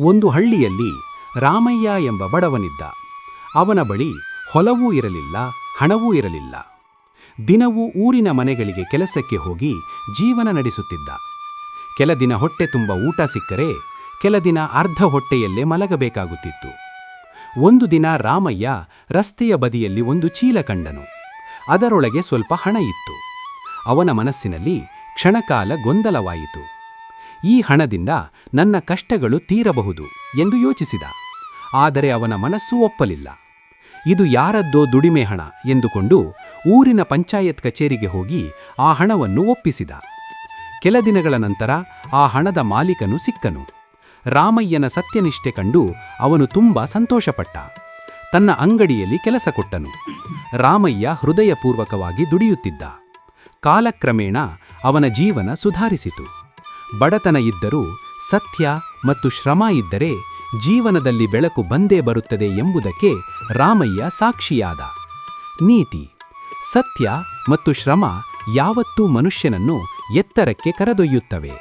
ಒಂದು ಹಳ್ಳಿಯಲ್ಲಿ ರಾಮಯ್ಯ ಎಂಬ ಬಡವನಿದ್ದ. ಅವನ ಬಳಿ ಹೊಲವೂ ಇರಲಿಲ್ಲ, ಹಣವೂ ಇರಲಿಲ್ಲ. ದಿನವೂ ಊರಿನ ಮನೆಗಳಿಗೆ ಕೆಲಸಕ್ಕೆ ಹೋಗಿ ಜೀವನ ನಡೆಸುತ್ತಿದ್ದ. ಕೆಲ ದಿನ ಹೊಟ್ಟೆ ತುಂಬ ಊಟ ಸಿಕ್ಕರೆ ಕೆಲ ದಿನ ಅರ್ಧ ಹೊಟ್ಟೆಯಲ್ಲೇ ಮಲಗಬೇಕಾಗುತ್ತಿತ್ತು. ಒಂದು ದಿನ ರಾಮಯ್ಯ ರಸ್ತೆಯ ಬದಿಯಲ್ಲಿ ಒಂದು ಚೀಲ ಕಂಡನು. ಅದರೊಳಗೆ ಸ್ವಲ್ಪ ಹಣ ಇತ್ತು. ಅವನ ಮನಸ್ಸಿನಲ್ಲಿ ಕ್ಷಣಕಾಲ ಗೊಂದಲವಾಯಿತು. ಈ ಹಣದಿಂದ ನನ್ನ ಕಷ್ಟಗಳು ತೀರಬಹುದು ಎಂದು ಯೋಚಿಸಿದ. ಆದರೆ ಅವನ ಮನಸ್ಸು ಒಪ್ಪಲಿಲ್ಲ. ಇದು ಯಾರದ್ದೋ ದುಡಿಮೆ ಹಣ ಎಂದುಕೊಂಡು ಊರಿನ ಪಂಚಾಯತ್ ಕಚೇರಿಗೆ ಹೋಗಿ ಆ ಹಣವನ್ನು ಒಪ್ಪಿಸಿದ. ಕೆಲ ದಿನಗಳ ನಂತರ ಆ ಹಣದ ಮಾಲೀಕನು ಸಿಕ್ಕನು. ರಾಮಯ್ಯನ ಸತ್ಯನಿಷ್ಠೆ ಕಂಡು ಅವನು ತುಂಬ ಸಂತೋಷಪಟ್ಟ. ತನ್ನ ಅಂಗಡಿಯಲ್ಲಿ ಕೆಲಸ ಕೊಟ್ಟನು. ರಾಮಯ್ಯ ಹೃದಯಪೂರ್ವಕವಾಗಿ ದುಡಿಯುತ್ತಿದ್ದ. ಕಾಲಕ್ರಮೇಣ ಅವನ ಜೀವನ ಸುಧಾರಿಸಿತು. ಬಡತನ ಇದ್ದರೂ ಸತ್ಯ ಮತ್ತು ಶ್ರಮ ಇದ್ದರೆ ಜೀವನದಲ್ಲಿ ಬೆಳಕು ಬಂದೇ ಬರುತ್ತದೆ ಎಂಬುದಕ್ಕೆ ರಾಮಯ್ಯ ಸಾಕ್ಷಿಯಾದ. ನೀತಿ. ಸತ್ಯ ಮತ್ತು ಶ್ರಮ ಯಾವತ್ತೂ ಮನುಷ್ಯನನ್ನು ಎತ್ತರಕ್ಕೆ ಕರೆದೊಯ್ಯುತ್ತವೆ.